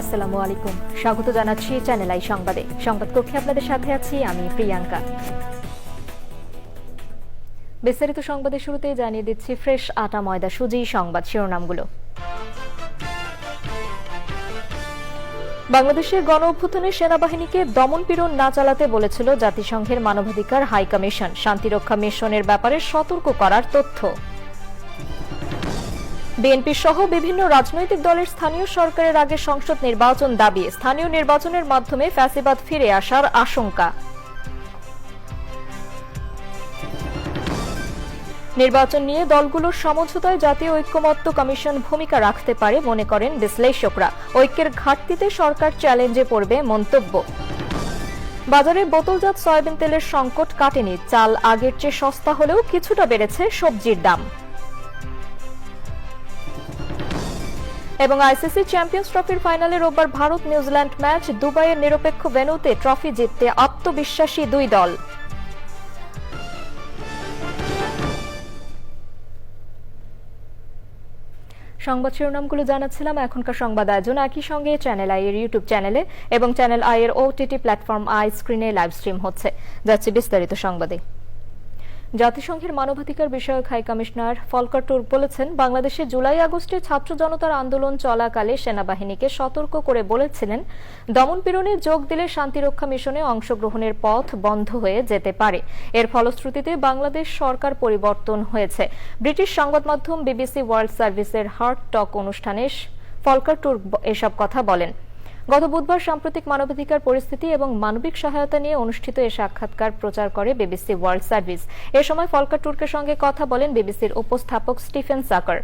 আসসালামু আলাইকুম। স্বাগত জানাচ্ছি চ্যানেল আই সংবাদে। সংবাদ কক্ষে আপনাদের সাথে আছি আমি প্রিয়াঙ্কা। বিস্তারিত সংবাদের শুরুতে জানিয়ে দিচ্ছি ফ্রেশ আটা ময়দা সুজি সংবাদ শিরোনামগুলো। বাংলাদেশের গণ অভ্যুত্থানে সেনাবাহিনীকে দমন পীড়ন না চালাতে বলেছিল জাতিসংঘের মানবাধিকার হাই কমিশন। শান্তিরক্ষা মিশনের ব্যাপারে সতর্ক করার তথ্য। বিএনপি সহ বিভিন্ন রাজনৈতিক দলের স্থানীয় সরকারের আগে সংসদ নির্বাচন দাবি। স্থানীয় নির্বাচনের মাধ্যমে ফ্যাসিবাদ ফিরে আসার আশঙ্কা। নির্বাচন নিয়ে দলগুলোর সমঝোতায় জাতীয় ঐক্যমত্য কমিশন ভূমিকা রাখতে পারে মনে করেন বিশ্লেষকরা। ঐক্যের ঘাটতিতে সরকার চ্যালেঞ্জে পড়বে মন্তব্য। বাজারে বোতলজাত সয়াবিন তেলের সংকট কাটেনি। চাল আগের চেয়ে সস্তা হলেও কিছুটা বেড়েছে সবজির দাম। এবং আইসিসি চ্যাম্পিয়ন্স ট্রফির ফাইনালে রোববার ভারত নিউজিল্যান্ড ম্যাচ দুবাইয়ের নিরপেক্ষ ভেন্যুতে ট্রফি জিততে আত্মবিশ্বাসী দুই দল। সংবাদ শিরোনামগুলো জানাচ্ছিলাম এখনকার সংবাদ আয়োজন। একই সঙ্গে চ্যানেল আই এর ইউটিউব চ্যানেলে এবং চ্যানেল আই এর ওটিটি প্ল্যাটফর্ম আই স্ক্রিনে লাইভ স্ট্রিম হচ্ছে। যাচ্ছে বিস্তারিত সংবাদে। জাতিসংঘের মানবাধিকার বিষয়ক হাই কমিশনার ফলকার টুর্ক বলেছেন, বাংলাদেশে জুলাই আগস্টে ছাত্র জনতার আন্দোলন চলাকালে সেনাবাহিনীকে সতর্ক করে বলেছিলেন দমনপীড়নে যোগ দিলে শান্তিরক্ষা মিশনে অংশগ্রহণের পথ বন্ধ হয়ে যেতে পারে। এর ফলশ্রুতিতে বাংলাদেশ সরকার পরিবর্তন হয়েছে। ব্রিটিশ সংবাদ মাধ্যম বিবিসি ওয়ার্ল্ড সার্ভিসের হার্ট টক অনুষ্ঠানে ফলকার টুর্ক এসব কথা বলেন। গত বুধবার সাম্প্রতিক মানবাধিকার পরিস্থিতি এবং মানবিক সহায়তা নিয়ে অনুষ্ঠিত এ সাক্ষাৎকার প্রচার করে বিবিসি ওয়ার্ল্ড সার্ভিস। এ সময় ফলকার টুর্কের সঙ্গে কথা বলেন বিবিসির উপস্থাপক স্টিফেন সাকার।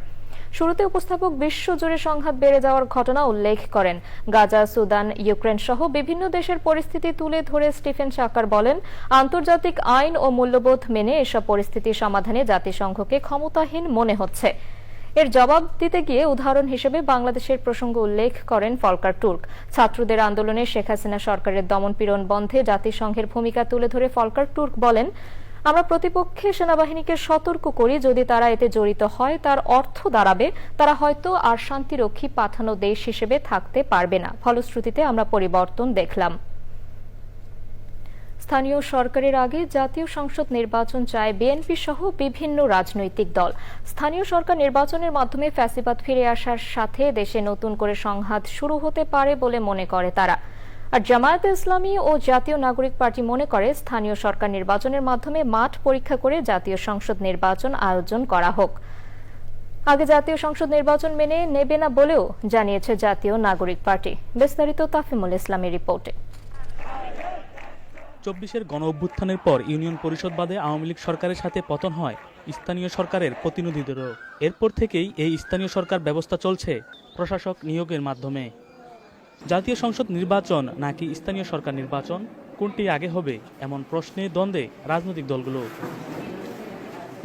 শুরুতে উপস্থাপক বিশ্বজুড়ে সংঘাত বেড়ে যাওয়ার ঘটনা উল্লেখ করেন। গাজা, সুদান, ইউক্রেন সহ বিভিন্ন দেশের পরিস্থিতি তুলে ধরে স্টিফেন সাকার বলেন, আন্তর্জাতিক আইন ও মূল্যবোধ মেনে এসব পরিস্থিতি সমাধানে জাতিসংঘকে ক্ষমতাহীন মনে হচ্ছে। এর জবাব দিতে গিয়ে উদাহরণ হিসেবে বাংলাদেশের প্রসঙ্গ উল্লেখ করেন ফলকার টুর্ক ছাত্রদের আন্দোলনে শেখ হাসিনা সরকারের দমনপীড়ন বন্ধে জাতিসংঘের ভূমিকা তুলে ধরে ফলকার টুর্ক বলেন, আমরা প্রতিপক্ষে সেনাবাহিনীকে সতর্ক করি, যদি তারা এতে জড়িত হয়, তার অর্থ দাঁড়াবে, তারা হয়তো আর শান্তিরক্ষী পাঠানো দেশ হিসেবে থাকতে পারবে না। ফলশ্রুতিতে আমরা পরিবর্তন দেখলাম। স্থানীয় সরকারের আগে জাতীয় সংসদ নির্বাচন চায় বিএনপি সহ বিভিন্ন রাজনৈতিক দল। স্থানীয় সরকার নির্বাচনের মাধ্যমে ফ্যাসিবাদ ফিরে আসার সাথে দেশে নতুন করে সংঘাত শুরু হতে পারে বলে মনে করে তারা। আর জামায়াতে ইসলামী ও জাতীয় নাগরিক পার্টি মনে করে, স্থানীয় সরকার নির্বাচনের মাধ্যমে মাঠ পরীক্ষা করে জাতীয় সংসদ নির্বাচন আয়োজন করা হোক। আগে জাতীয় সংসদ নির্বাচন মেনে নেবে না বলেও জানিয়েছে জাতীয় নাগরিক পার্টি। বিস্তারিত তাফিমুল ইসলামের রিপোর্টে। চব্বিশের গণ অভ্যুত্থানের পর ইউনিয়ন পরিষদ বাদে আওয়ামী লীগ সরকারের সাথে পতন হয় স্থানীয় সরকারের প্রতিনিধিদেরও। এরপর থেকেই এই স্থানীয় সরকার ব্যবস্থা চলছে প্রশাসক নিয়োগের মাধ্যমে। জাতীয় সংসদ নির্বাচন নাকি স্থানীয় সরকার নির্বাচন? কোনটি আগে হবে? এমন প্রশ্নে দ্বন্দ্বে রাজনৈতিক দলগুলো।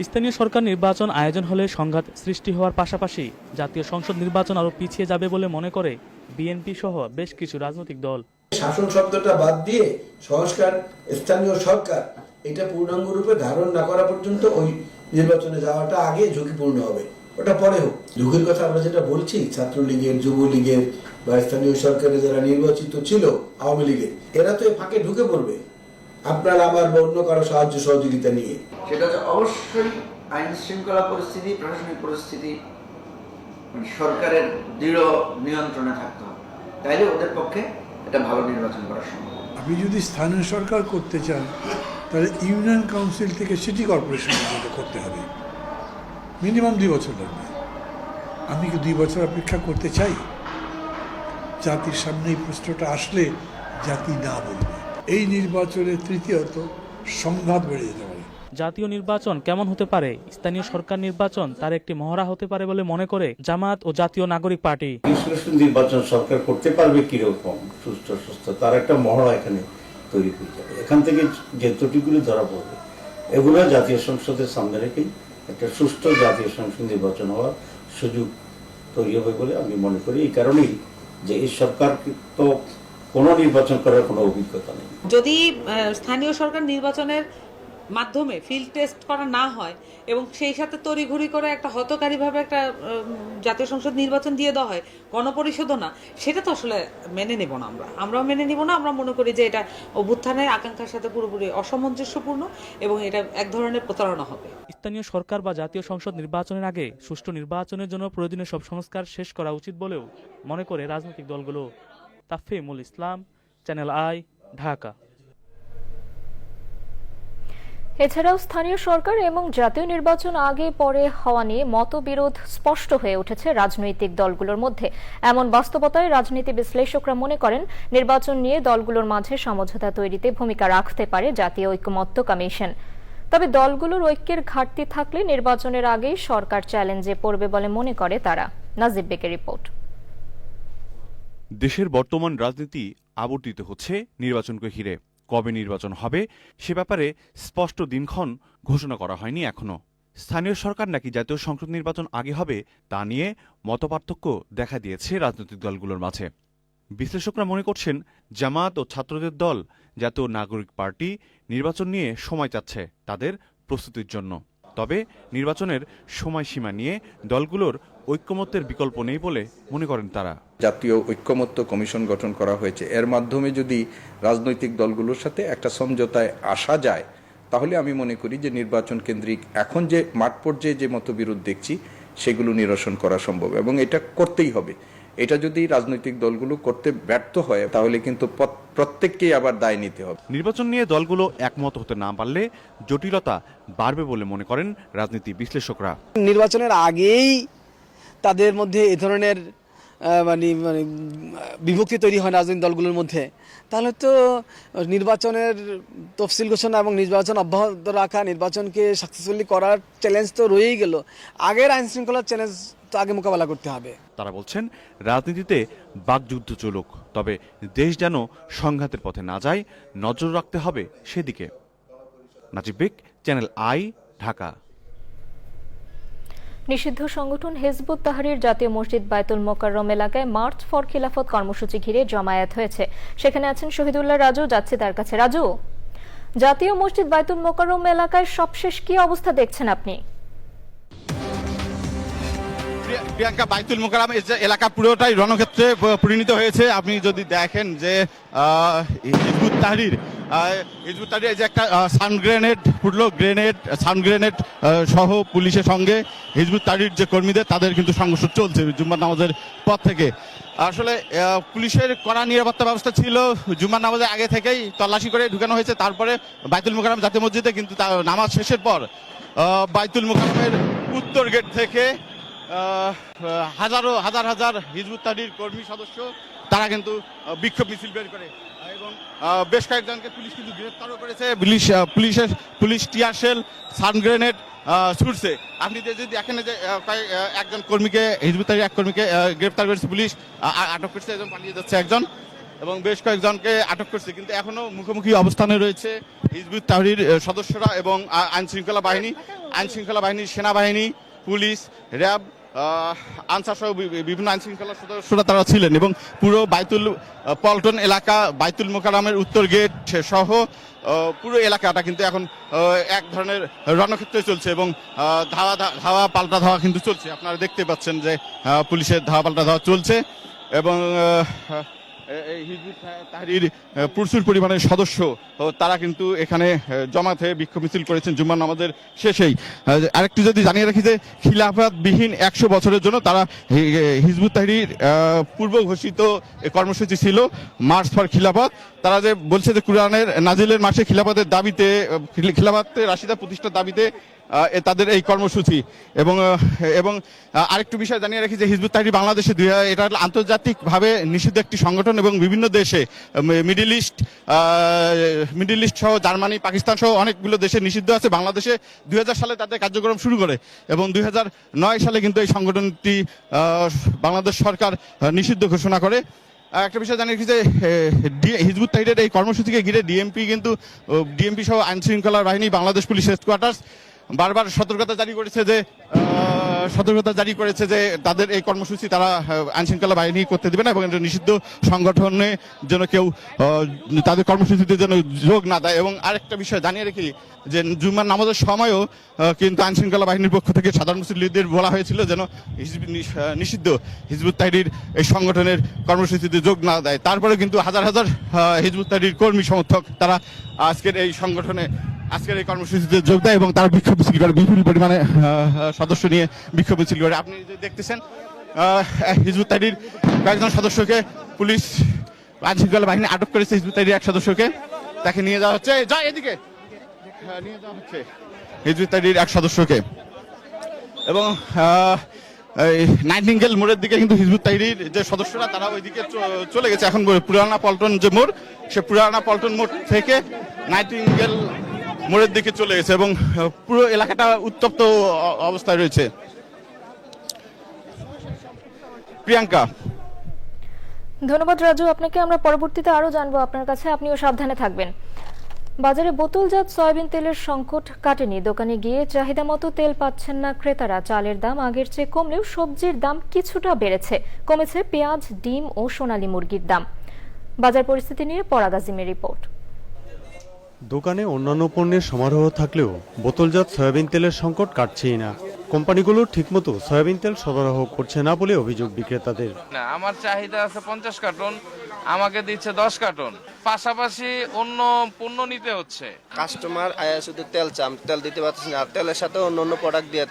স্থানীয় সরকার নির্বাচন আয়োজন হলে সংঘাত সৃষ্টি হওয়ার পাশাপাশি জাতীয় সংসদ নির্বাচন আরও পিছিয়ে যাবে বলে মনে করে বিএনপি সহ বেশ কিছু রাজনৈতিক দল। শাসন শব্দটা বাদ দিয়ে সংস্কার, স্থানীয় সরকার, এটা পূর্ণাঙ্গ রূপে ধারণ না করা পর্যন্ত ওই নির্বাচনে যাওয়াটা আগে ঝুঁকিপূর্ণ হবে। ওটা পরে হোক। ঝুঁকির কথা আমরা যেটা বলছি, ছাত্রলীগের, যুবলীগের বা স্থানীয় সরকারে যারা নির্বাচিত ছিল, আওয়ামী লীগের, এরা তো এ ফাঁকে ঢুকে পড়বে। আপনার আমার বা অন্য কারও সাহায্য সহযোগিতা নিয়ে। সেটা হচ্ছে অবশ্যই আইন শৃঙ্খলা পরিস্থিতি, প্রশাসনিক পরিস্থিতি মানে সরকারের দৃঢ় নিয়ন্ত্রণে থাকতে হবে। তাইলে ওদের পক্ষে এটা ভালো নির্বাচন করা সম্ভব। আপনি যদি স্থানীয় সরকার করতে চান, তাহলে ইউনিয়ন কাউন্সিল থেকে সিটি কর্পোরেশন পর্যন্ত করতে হবে। মিনিমাম দুই বছর লাগবে। আমি কি দুই বছর অপেক্ষা করতে চাই? জাতির সামনে এই প্রশ্নটা আসলে জাতি না বলবে। এই নির্বাচনে তৃতীয়ত সংঘাত বেড়ে যেতে পারে। জাতীয় নির্বাচন কেমন হতে পারে? স্থানীয় সরকার নির্বাচন তার একটি মহড়া হতে পারে বলে মনে করে জামাত ও জাতীয় নাগরিক পার্টি। নির্বাচন সরকার করতে পারবে কীরকম? সুস্থ সুস্থ তার একটা মহড়া এখানে তৈরি করতে হবে। এখান থেকে যে ত্রুটিগুলি ধরা পড়বে এগুলো জাতীয় সংসদের সামনে রেখেই একটা সুষ্ঠু জাতীয় সংসদ নির্বাচন হওয়ার সুযোগ তৈরি হবে বলে আমি মনে করি। এই কারণেই যে এই সরকার তো কোনো নির্বাচন করার কোনো অভিজ্ঞতা নেই। যদি স্থানীয় সরকার নির্বাচনের মাধ্যমে ফিল্ড টেস্ট করা না হয় এবং সেই সাথে তড়িঘড়ি করে একটা হতকারীভাবে একটা জাতীয় সংসদ নির্বাচন দিয়ে দেওয়া হয়, গণপরিষদও না, সেটা তো আসলে মেনে নেব না আমরা। আমরাও মেনে নেব না, আমরা মনে করি যে এটা অভ্যুত্থানের আকাঙ্ক্ষার সাথে পুরোপুরি অসামঞ্জস্যপূর্ণ এবং এটা এক ধরনের প্রতারণা হবে। স্থানীয় সরকার বা জাতীয় সংসদ নির্বাচনের আগে সুষ্ঠু নির্বাচনের জন্য প্রয়োজনীয় সব সংস্কার শেষ করা উচিত বলেও মনে করে রাজনৈতিক দলগুলো। Tafimul Islam, channel I, Dhaka. এছাড়াও স্থানীয় সরকার এবং জাতীয় নির্বাচন আগে পরে হওয়া নিয়ে মতবিরোধ স্পষ্ট হয়ে উঠেছে রাজনৈতিক দলগুলোর মধ্যে। এমন বাস্তবতায় রাজনীতি বিশ্লেষকরা মনে করেন, নির্বাচন নিয়ে দলগুলোর মাঝে সমঝোতা তৈরিতে ভূমিকা রাখতে পারে জাতীয় ঐকমত্য কমিশন। তবে দলগুলোর ঐক্যের ঘাটতি থাকলে নির্বাচনের আগেই সরকার চ্যালেঞ্জে পড়বে বলে মনে করে তারা। নাজিব বেকের রিপোর্ট। দেশের বর্তমান রাজনীতি আবর্তিত হচ্ছে নির্বাচনকে ঘিরে। কবে নির্বাচন হবে সে ব্যাপারে স্পষ্ট দিনক্ষণ ঘোষণা করা হয়নি এখনও। স্থানীয় সরকার নাকি জাতীয় সংসদ নির্বাচন আগে হবে তা নিয়ে মতপার্থক্য দেখা দিয়েছে রাজনৈতিক দলগুলোর মাঝে। বিশ্লেষকরা মনে করছেন জামাত ও ছাত্রদের দল জাতীয় নাগরিক পার্টি নির্বাচন নিয়ে সময় চাচ্ছে তাদের প্রস্তুতির জন্য। তবে নির্বাচনের সময়সীমা নিয়ে দলগুলোর ঐক্যমত্যের বিকল্প নেই বলে মনে করেন তারা। জাতীয় ঐক্যমত্য কমিশন গঠন করা হয়েছে। এর মাধ্যমে যদি রাজনৈতিক দলগুলোর সাথে একটা সমঝোতায় আসা যায়, তাহলে আমি মনে করি যে নির্বাচন কেন্দ্রিক এখন যে মাঠ পর্যায়ে যে মতবিরোধ দেখছি, সেগুলো নিরসন করা সম্ভব এবং এটা করতেই হবে। এটা যদি রাজনৈতিক দলগুলো করতে ব্যর্থ হয় তাহলে কিন্তু প্রত্যেককেই আবার দায় নিতে হবে। নির্বাচন নিয়ে দলগুলো একমত হতে না পারলে জটিলতা বাড়বে বলে মনে করেন রাজনীতি বিশ্লেষকরা। নির্বাচনের আগেই তাদের মধ্যে এ ধরনের মানে মানে বিভক্তি তৈরি হয় রাজনৈতিক দলগুলোর মধ্যে। তাহলে তো নির্বাচনের তফসিল ঘোষণা এবং নির্বাচন অব্যাহত রাখা, নির্বাচনকে সাকসেসফুলি করার চ্যালেঞ্জ তো রয়েই গেল। আগের আইন শৃঙ্খলার চ্যালেঞ্জ তো আগে মোকাবেলা করতে হবে। তারা বলছেন, রাজনীতিতে বাকযুদ্ধ চলুক, তবে দেশ যেন সংঘাতের পথে না যায়, নজর রাখতে হবে সেদিকে। Najib Beg, channel I, Dhaka. নিষিদ্ধ সংগঠন হেজবুত তাহারির জাতীয় মসজিদ বায়তুল মোকাররম এলাকায় মার্চ ফর খিলাফত কর্মসূচি ঘিরে জমায়েত হয়েছে। সেখানে আছেন শহীদুল্লাহ রাজু, যাচ্ছে তার কাছে। রাজু, জাতীয় মসজিদ বায়তুল মোকাররম এলাকায় সবশেষ কি অবস্থা দেখছেন আপনি? প্রিয়াঙ্কা, বাইতুল মোকারাম এই যে এলাকা পুরোটাই রণক্ষেত্রে পরিণত হয়েছে। আপনি যদি দেখেন যে হিজবুত তাহরির হিজবুত তাহরির যে একটা সান গ্রেনেড, ফুটলো গ্রেনেড সান গ্রেনেড সহ পুলিশের সঙ্গে হিজবুত তাহরির যে কর্মীদের, তাদের কিন্তু সংঘর্ষ চলছে জুম্মার নামাজের পর থেকে। আসলে পুলিশের কড়া নিরাপত্তা ব্যবস্থা ছিল জুম্মার নামাজের আগে থেকেই তল্লাশি করে ঢুকানো হয়েছে। তারপরে বাইতুল মোকারাম জাতীয় মসজিদে কিন্তু নামাজ শেষের পর বাইতুল মোকারমের উত্তর গেট থেকে হাজারো হাজার হাজার হিজবুত তাহরির কর্মী সদস্য তারা কিন্তু বিক্ষোভ মিছিল বের করে। এবং বেশ কয়েকজনকে পুলিশ কিন্তু গ্রেফতারও করেছে। পুলিশ পুলিশের police tear shell sound grenade ছুটছে। আপনি যদি দেখেন যে একজন কর্মীকে হিজবুত তাহরির এক কর্মীকে আহ, গ্রেফতার করেছে পুলিশ আটক করছে একজন পালিয়ে যাচ্ছে একজন এবং বেশ কয়েকজনকে আটক করছে। কিন্তু এখনও মুখোমুখি অবস্থানে রয়েছে হিজবুত তাহরির সদস্যরা এবং আইন শৃঙ্খলা বাহিনী আইন শৃঙ্খলা বাহিনী সেনাবাহিনী পুলিশ র্যাব আনসার সহ বিভিন্ন আইন শৃঙ্খলা সদস্যরা তারা ছিলেন এবং পুরো বাইতুল পল্টন এলাকা, বাইতুল মোকারামের উত্তর গেট সহ পুরো এলাকাটা কিন্তু এখন এক ধরনের রণক্ষেত্রে চলছে এবং ধাওয়া ধাওয়া, পাল্টা ধাওয়া কিন্তু চলছে। আপনারা দেখতে পাচ্ছেন যে পুলিশের ধাওয়া পাল্টা ধাওয়া চলছে এবং হিজবুত তাহরির প্রচুর পরিমাণে সদস্য তারা কিন্তু এখানে জমাতে হয়ে বিক্ষোভ মিছিল করেছেন জুম্মান নামাজের শেষেই। আরেকটু যদি জানিয়ে রাখি যে, খিলাফতবিহীন একশো বছরের জন্য তারা হিজবুত তাহরির পূর্ব ঘোষিত কর্মসূচি ছিল, মার্চ ফর খিলাফত। তারা যে বলছে যে কুরআনের নাজিলের মাসে খিলাফতের দাবিতে, খিলাফতে রাশিদা প্রতিষ্ঠার দাবিতে তাদের এই কর্মসূচি। এবং এবং আরেকটু বিষয় জানিয়ে রাখি যে হিজবুত তাহরির বাংলাদেশে দুই হাজার- এটা আন্তর্জাতিকভাবে নিষিদ্ধ একটি সংগঠন এবং বিভিন্ন দেশে মিডিল ইস্ট মিডিল ইস্ট সহ জার্মানি, পাকিস্তান সহ অনেকগুলো দেশে নিষিদ্ধ আছে। বাংলাদেশে দুই হাজার সালে তাদের কার্যক্রম শুরু করে এবং দুই নয় সালে কিন্তু এই সংগঠনটি বাংলাদেশ সরকার নিষিদ্ধ ঘোষণা করে। একটা বিষয় রাখি যে হিজবুত তাহিদের এই কর্মসূচিকে ঘিরে ডিএমপি কিন্তু ডিএমপি সহ আইনশৃঙ্খলা বাহিনী, বাংলাদেশ পুলিশ হেডকোয়ার্টার্স বারবার সতর্কতা জারি করেছে যে সতর্কতা জারি করেছে যে তাদের এই কর্মসূচি তারা আইন শৃঙ্খলা বাহিনী করতে দেবে না এবং নিষিদ্ধ সংগঠনে যেন কেউ তাদের কর্মসূচিতে যেন যোগ না দেয়। এবং আরেকটা বিষয় জানিয়ে রাখি যে জুম্মার নামাজের সময়ও কিন্তু আইন শৃঙ্খলা বাহিনীর পক্ষ থেকে সাধারণ মুসলিমদের বলা হয়েছিল যেন নিষিদ্ধ হিজবুত তাহরির এই সংগঠনের কর্মসূচিতে যোগ না দেয়। তারপরে কিন্তু হাজার হাজার হিজবুত তাহরির কর্মী সমর্থক তারা আজকের এই সংগঠনে আজকের এই কর্মসূচিতে যোগ দেয় এবং তারা বিক্ষোভ মিছিল করে বিপুল পরিমাণে সদস্য নিয়ে বিক্ষোভ মিছিল করে। আপনি যে দেখতেছেন হিজবুত তাহরির কয়েকজন সদস্যকে পুলিশ আইন শৃঙ্খলা বাহিনী আটক করেছে হিজবুত তাহরির এক সদস্যকে। তাকে নিয়ে যাওয়া হচ্ছে। যা এদিকে। হ্যাঁ, নিয়ে যাওয়া হচ্ছে হিজবুত তাহরির এক সদস্যকে। এবং নাইটিঙ্গেল মোড়ের দিকে কিন্তু হিজবুত তাহরির যে সদস্যরা তারা ওইদিকে চলে গেছে। এখন পুরানা পল্টন যে মোড় সে পুরানা পল্টন মোড় থেকে নাইটিঙ্গেল মোড়ের দিকে চলে গেছে এবং পুরো এলাকাটা উত্তপ্ত অবস্থায় রয়েছে। প্রিয়াঙ্কা। ধন্যবাদ রাজু, আপনাকে আমরা পরবর্তীতে আরও জানব। আপনার কাছে আপনিও সাবধানে থাকবেন। বাজারে বোতলজাত সয়াবিন তেলের সংকট কাটেনি। দোকানে গিয়ে চাহিদা মতো তেল পাচ্ছেন না ক্রেতারা। চালের দাম আগের চেয়ে কমলেও সবজির দাম কিছুটা বেড়েছে। কমেছে পেঁয়াজ, ডিম ও সোনালী মুরগির দাম। বাজার পরিস্থিতি নিয়ে পরাগাজিমের রিপোর্ট। দোকানে অন্যান্য পণ্যের সমারোহ থাকলেও বোতলজাত সয়াবিন তেলের সংকট কাটছেই না। কোম্পানিগুলো ঠিকমতো সয়াবিন তেল সরবরাহ করছে না বলে অভিযোগ বিক্রেতাদের। না আমার চাহিদা আছে পঞ্চাশ কার্টন আমাকে দিচ্ছে দশ কার্টন। পাশাপাশি অন্য পণ্য নিতে হচ্ছে। কাস্টমার আয়া শুধু তেল চাম তেল দিতে পারতেছি না আর তেলের সাথে অন্য অন্য প্রোডাক্ট দিয়ে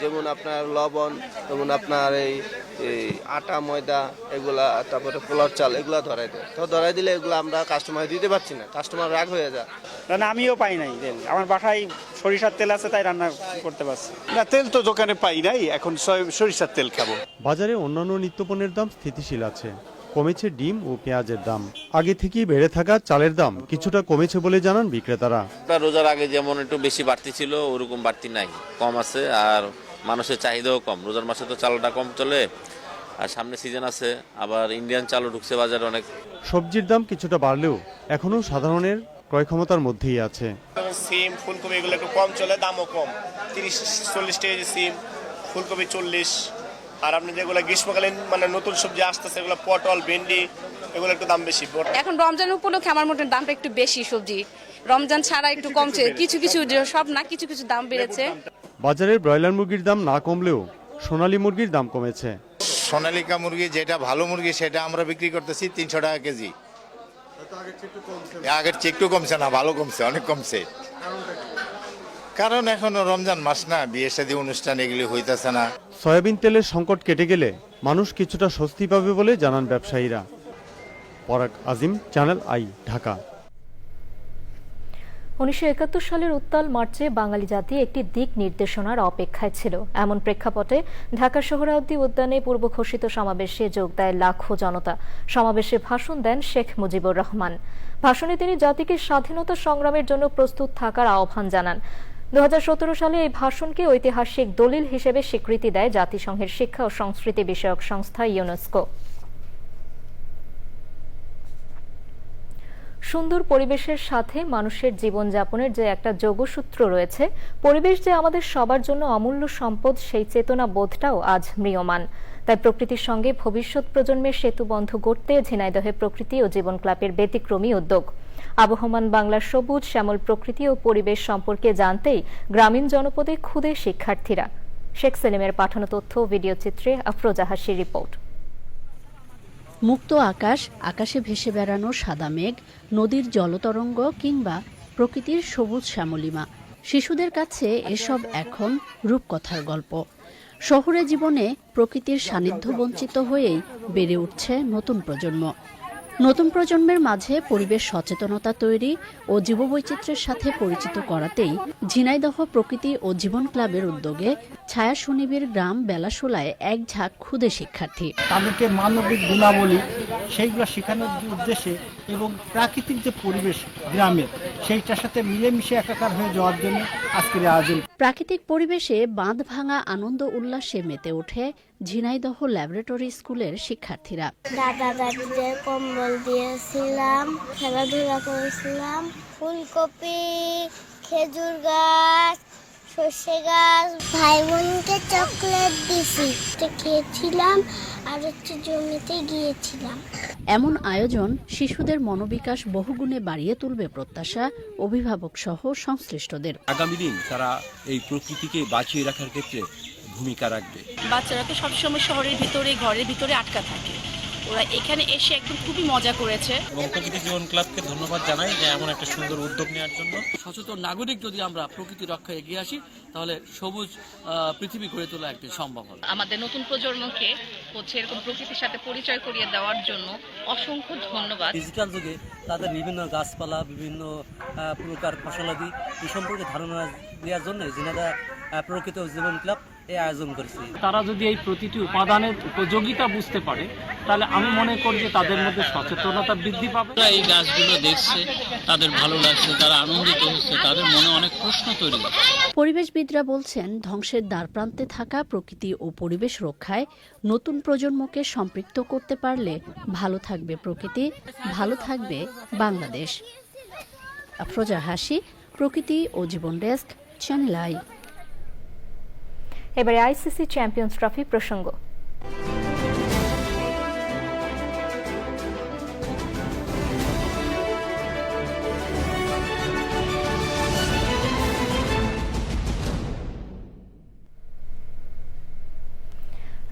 যেমন আপনার লবণ যেমন আপনার এই এই আটা ময়দা এগুলা তারপরে পোলাও চাল এগুলা ধরাই দেয়। তো ধরাই দিলে এগুলো আমরা কাস্টমার দিতে পারছি না। কাস্টমার রাগ হয়ে যায়। না আমিও পাই নাই তেল। আমার বাসায় সরিষার তেল আছে তাই রান্না করতে পারছি। না তেল তো দোকানে পাই নাই এখন সরিষার তেল খাব। বাজারে অন্যান্য নিত্যপণ্যের দাম স্থিতিশীল আছে। কমেছে ডিম ও পেঁয়াজের দাম। আগে থেকেই বেড়ে থাকা চালের দাম কিছুটা কমেছে বলে জানান বিক্রেতারা। রোজার আগে যেমন একটু বেশি বাড়তি ছিল ওরকম বাড়তি নাই। কম আছে আর মানুষের চাহিদাও কম। রোজার মাসে তো চালটা কম চলে আর সামনে সিজন আছে আবার ইন্ডিয়ান চালও ঢুকছে বাজারে অনেক। সবজির দাম কিছুটা বাড়লেও এখনও সাধারণের ক্রয় ক্ষমতার মধ্যেই আছে। সিম ফুলকপি এগুলো একটু কম চলে দামও কম। তিরিশ চল্লিশ টাকা কেজি সিম ফুলকপি চল্লিশ। আর আপনি যেগুলো গ্রীষ্মকালীন মানে নতুন সবজি আসতেছে এগুলো পটল ভেন্ডি এগুলো একটু দাম বেশি। এখন রমজান উপলক্ষে আমার মতে দামটা একটু বেশি সবজি। রমজান ছাড়া একটু কমছে। কিছু কিছু সব না কিছু কিছু দাম বেড়েছে। বাজারে ব্রয়লার মুরগির দাম না কমলেও সোনালী মুরগির দাম কমেছে। সোনালিকা মুরগি যেটা ভালো মুরগি সেটা আমরা বিক্রি করতেছি তিনশো টাকা কেজি। আগের চেয়ে একটু কমছে না ভালো কমছে অনেক কমছে। কারণ এখন রমজান মাস না বিয়ে শাদী অনুষ্ঠান এগুলি হইতেছে না। সয়াবিন তেলের সংকট কেটে গেলে মানুষ কিছুটা স্বস্তি পাবে বলে জানান ব্যবসায়ীরা। পরাগ আজিম চ্যানেল আই ঢাকা। উনিশশো একাত্তর সালের উত্তাল মার্চে বাঙালি জাতি একটি দিক নির্দেশনার অপেক্ষায় ছিল। এমন প্রেক্ষাপটে ঢাকা সোহরাওয়ার্দী উদ্যানে পূর্ব ঘোষিত সমাবেশে যোগ দেয় লাখো জনতা। সমাবেশে ভাষণ দেন শেখ মুজিবুর রহমান। ভাষণে তিনি জাতিকে স্বাধীনতা সংগ্রামের জন্য প্রস্তুত থাকার আহ্বান জানান। দু হাজার সতেরো সালে এই ভাষণকে ঐতিহাসিক দলিল হিসেবে স্বীকৃতি দেয় জাতিসংঘের শিক্ষা ও সংস্কৃতি বিষয়ক সংস্থা ইউনেস্কো। সুন্দর পরিবেশের সাথে মানুষের জীবনযাপনের যে একটা যোগসূত্র রয়েছে, পরিবেশ যে আমাদের সবার জন্য অমূল্য সম্পদ, সেই চেতনা বোধটাও আজ ম্রিয়মান। তাই প্রকৃতির সঙ্গে ভবিষ্যৎ প্রজন্মের সেতু বন্ধ গড়তে ঝিনাইদহে প্রকৃতি ও জীবন ক্লাবের ব্যতিক্রমী উদ্যোগ। আবহমান বাংলার সবুজ, শ্যামল প্রকৃতি ও পরিবেশ সম্পর্কে জানতেই গ্রামীণ জনপদে ক্ষুদে শিক্ষার্থীরা। শেখ সেলিমের পাঠানো তথ্য, ভিডিও চিত্রে আফরোজাহাসির রিপোর্ট। মুক্ত আকাশ, আকাশে ভেসে বেড়ানো সাদা মেঘ, নদীর জলতরঙ্গ কিংবা প্রকৃতির সবুজ শ্যামলিমা। শিশুদের কাছে এসব এখন রূপকথার গল্প। শহুরে জীবনে প্রকৃতির সান্নিধ্য বঞ্চিত হয়েই বেড়ে উঠছে নতুন প্রজন্ম। নতুন প্রজন্মের মাঝে পরিবেশ সচেতনতা তৈরি ও জীববৈচিত্র্যের সাথে পরিচিত করাতেই ঝিনাইদহ প্রকৃতি ও জীবন ক্লাবের উদ্যোগে ছায়া সুনিবির গ্রাম বেলাশোলায় এক ঝাঁক ক্ষুদে শিক্ষার্থী। তাদেরকে মানবিক গুণাবলী সেইগুলো শেখানোর উদ্দেশ্যে এবং প্রাকৃতিক যে পরিবেশ গ্রামের সেইটার সাথে মিলেমিশে একাকার হয়ে যাওয়ার জন্য আজকের আয়োজন। প্রাকৃতিক পরিবেশে বাঁধ ভাঙা আনন্দ উল্লাসে মেতে ওঠে ঝিনাইদহ ল্যাবরেটরি স্কুলের শিক্ষার্থীরা। দাদা দাদিদের কম্বল দিয়েছিলাম খেলাধুলা করেছিলাম ফুলকপি খেজুর গাছ সর্ষে গাছ ভাই বোনকে চকলেট দিছি। তো খেয়েছিলাম আর হচ্ছে জমিতে গিয়েছিলাম। এমন আয়োজন শিশুদের মনোবিকাশ বহুগুণে বাড়িয়ে তুলবে প্রত্যাশা অভিভাবক সহ সংশ্লিষ্টদের। আগামী দিন তারা এই প্রকৃতিকে বাঁচিয়ে রাখার ক্ষেত্রে ভূমিকা রাখবে। বাচ্চারা তো সবসময় শহরের ভিতরে ঘরের ভিতরে আটকা থাকে। ওরা এখানে এসে একদম খুবই মজা করেছে। এবং প্রকৃতি জীবন ক্লাবকে ধন্যবাদ জানাই যে এমন একটা সুন্দর উদ্যোগ নেওয়ার জন্য। সচেতন নাগরিক যদি আমরা প্রকৃতি রক্ষায় এগিয়ে আসি তাহলে সবুজ পৃথিবী গড়ে তোলা একটি সম্ভব হবে। আমাদের নতুন প্রজন্মকে হচ্ছে এরকম প্রকৃতির সাথে পরিচয় করিয়ে দেওয়ার জন্য অসংখ্য ধন্যবাদ। ডিজিটাল যুগে তাদের বিভিন্ন গাছপালা বিভিন্ন প্রকার ফসলাদি এই সম্পর্কে ধারণা দেওয়ার জন্য জিনাদা প্রকৃত জীবন ক্লাব এই আয়োজন করেছে। তারা যদি এই প্রতিটি উপাদানের উপযোগিতা বুঝতে পারে তাহলে আমি মনে করি যে তাদের মধ্যে সচেতনতা বৃদ্ধি পাবে। এই গাছগুলো দেখছে তাদের ভালো লাগছে তারা আনন্দিত হচ্ছে তাদের মনে অনেক প্রশ্ন তৈরি হচ্ছে। পরিবেশবিদরা বলছেন ধ্বংসের দ্বারপ্রান্তে থাকা প্রকৃতি ও পরিবেশ রক্ষায় নতুন প্রজন্মকে সম্পৃক্ত করতে পারলে ভালো থাকবে প্রকৃতি ভালো থাকবে বাংলাদেশ। আফরোজা হাসি প্রকৃতি ও জীবন ডেস্ক চ্যানেল আই এবারে আইসিসি চ্যাম্পিয়ন্স ট্রফি প্রসঙ্গ।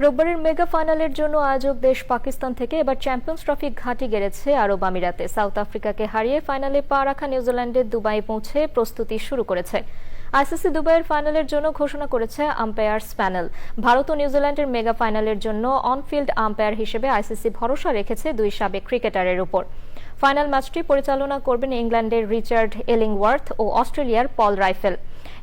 রোববারের মেগা ফাইনালের জন্য আয়োজক দেশ পাকিস্তান থেকে এবার চ্যাম্পিয়ন্স ট্রফি ঘাঁটি গেড়েছে আরব আমিরাতে। সাউথ আফ্রিকাকে হারিয়ে ফাইনালে পা রাখা নিউজিল্যান্ডের দুবাই পৌঁছে প্রস্তুতি শুরু করেছে। আইসিসি দুবাইয়ের ফাইনালের জন্য ঘোষণা করেছে আম্পায়ার্স প্যানেল। ভারত ও নিউজিল্যান্ডের মেগা ফাইনালের জন্য অনফিল্ড আম্পায়ার হিসেবে আইসিসি ভরসা রেখেছে দুই সাবেক ক্রিকেটারের উপর। ফাইনাল ম্যাচটি পরিচালনা করবেন ইংল্যান্ডের রিচার্ড এলিংওয়ার্থ ও অস্ট্রেলিয়ার পল রাইফেল।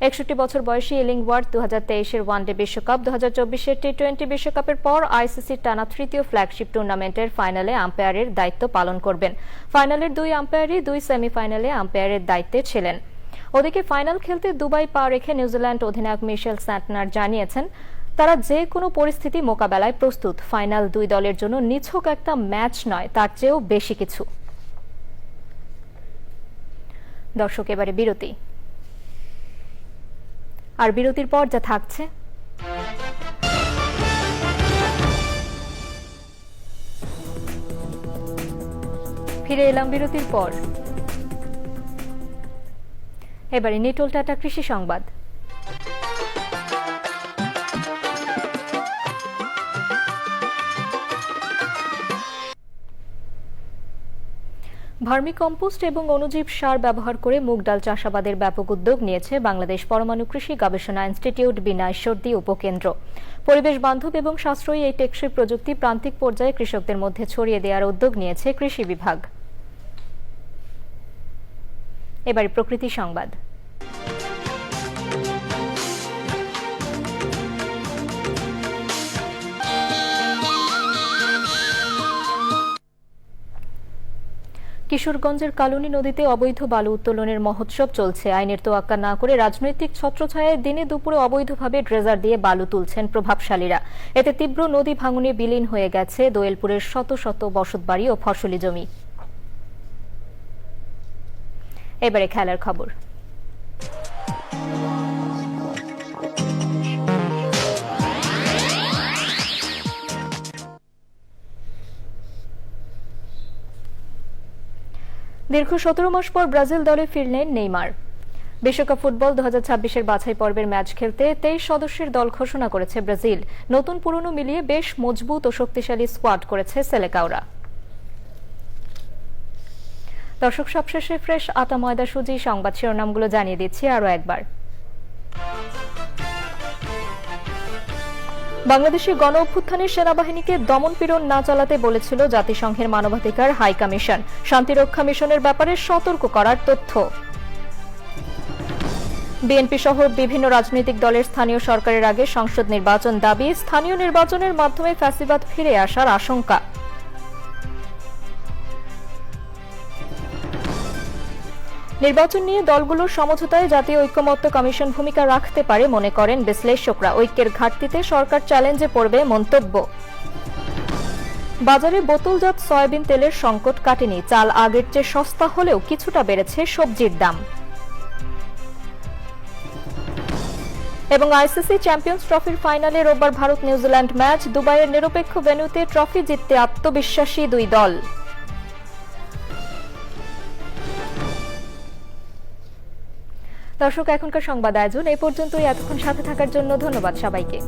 একষট্টি বছর বয়সী এলিংওয়ার্থ দু হাজার তেইশের ওয়ানডে বিশ্বকাপ দু হাজার চব্বিশের টি টোয়েন্টি বিশ্বকাপের পর আইসিসির টানা তৃতীয় ফ্ল্যাগশিপ টুর্নামেন্টের ফাইনালে আম্পায়ারের দায়িত্ব পালন করবেন। ফাইনালের দুই আম্পায়ারই দুই সেমিফাইনালে আম্পায়ারের দায়িত্বে ছিলেন। ওদিকে ফাইনাল খেলতে দুবাই পা রেখে নিউজিল্যান্ড অধিনায়ক মিশেল স্যান্টনার জানিয়েছেন, তারা যে কোনো পরিস্থিতি মোকাবেলায় প্রস্তুত। ফাইনাল দুই দলের জন্য নিছক একটা ম্যাচ নয়, তার চেয়েও বেশি কিছু। দর্শক, এবারে বিরতি। আর বিরতির পর যা থাকছে। ফিরে এলাম বিরতির পর। এবারে নিটোল টাটা কৃষি সংবাদ। ভার্মিকম্পোস্ট এবং অণুজীব সার ব্যবহার করে মুগ ডাল চাষাবাদের ব্যাপক উদ্যোগ নিয়েছে বাংলাদেশ পরমাণু কৃষি গবেষণা ইনস্টিটিউট বিনা ঈশ্বরদী উপকেন্দ্র। পরিবেশ বান্ধব এবং সাশ্রয়ী এই টেকসই প্রযুক্তি প্রান্তিক পর্যায়ে কৃষকদের মধ্যে ছড়িয়ে দেওয়ার উদ্যোগ নিয়েছে কৃষি বিভাগ। এবারে প্রকৃতি সংবাদ। কিশোরগঞ্জের কালনী নদীতে অবৈধ বালু উত্তোলনের মহোৎসব চলছে। আইনের তোয়াক্কা না করে রাজনৈতিক ছত্রছায়ায় দিনে দুপুরে অবৈধভাবে ড্রেজার দিয়ে বালু তুলছেন প্রভাবশালীরা। এতে তীব্র নদী ভাঙনে বিলীন হয়ে গেছে দোয়েলপুরের শত শত বসতবাড়ি ও ফসলি জমি। এবারে খেলার খবর। দীর্ঘ সতেরো মাস পর ব্রাজিল দলে ফিরলেন নেইমার। বিশ্বকাপ ফুটবল দু হাজার বাছাই পর্বের ম্যাচ খেলতে তেইশ সদস্যের দল ঘোষণা করেছে ব্রাজিল। নতুন পুরনো মিলিয়ে বেশ মজবুত ও শক্তিশালী স্কোয়াড করেছে সেলেকাওরা। দর্শক, সবশেষে ফ্রেশ আতা ময়দা সুজি সংবাদ শিরোনামগুলো জানিয়ে দিচ্ছি আরও একবার। বাংলাদেশের গণ অভ্যুত্থানের সেনাবাহিনীকে দমন পীড়ন না চালাতে বলেছিল জাতিসংঘের মানবাধিকার হাই কমিশন। শান্তিরক্ষা মিশনের ব্যাপারে সতর্ক করার তথ্য। বিএনপি সহ বিভিন্ন রাজনৈতিক দলের স্থানীয় সরকারের আগে সংসদ নির্বাচন দাবি, স্থানীয় নির্বাচনের মাধ্যমে ফ্যাসিবাদ ফিরে আসার আশঙ্কা। নির্বাচন নিয়ে দলগুলোর সমঝোতায় জাতীয় ঐক্যমত্য কমিশন ভূমিকা রাখতে পারে মনে করেন বিশ্লেষকরা। ঐক্যের ঘাটতিতে সরকার চ্যালেঞ্জে পড়বে মন্তব্য। বাজারে বোতলজাত সয়াবিন তেলের সংকট কাটেনি। চাল আগের চেয়ে সস্তা হলেও কিছুটা বেড়েছে সবজির দাম। এবং আইসিসি চ্যাম্পিয়ন্স ট্রফির ফাইনালে রোববার ভারত নিউজিল্যান্ড ম্যাচ দুবাইয়ের নিরপেক্ষ ভেন্যুতে ট্রফি জিততে আত্মবিশ্বাসী দুই দল। দর্শক এখনকার সংবাদ আয়োজন এই পর্যন্তই। এতক্ষণ সাথে থাকার জন্য ধন্যবাদ সবাইকে।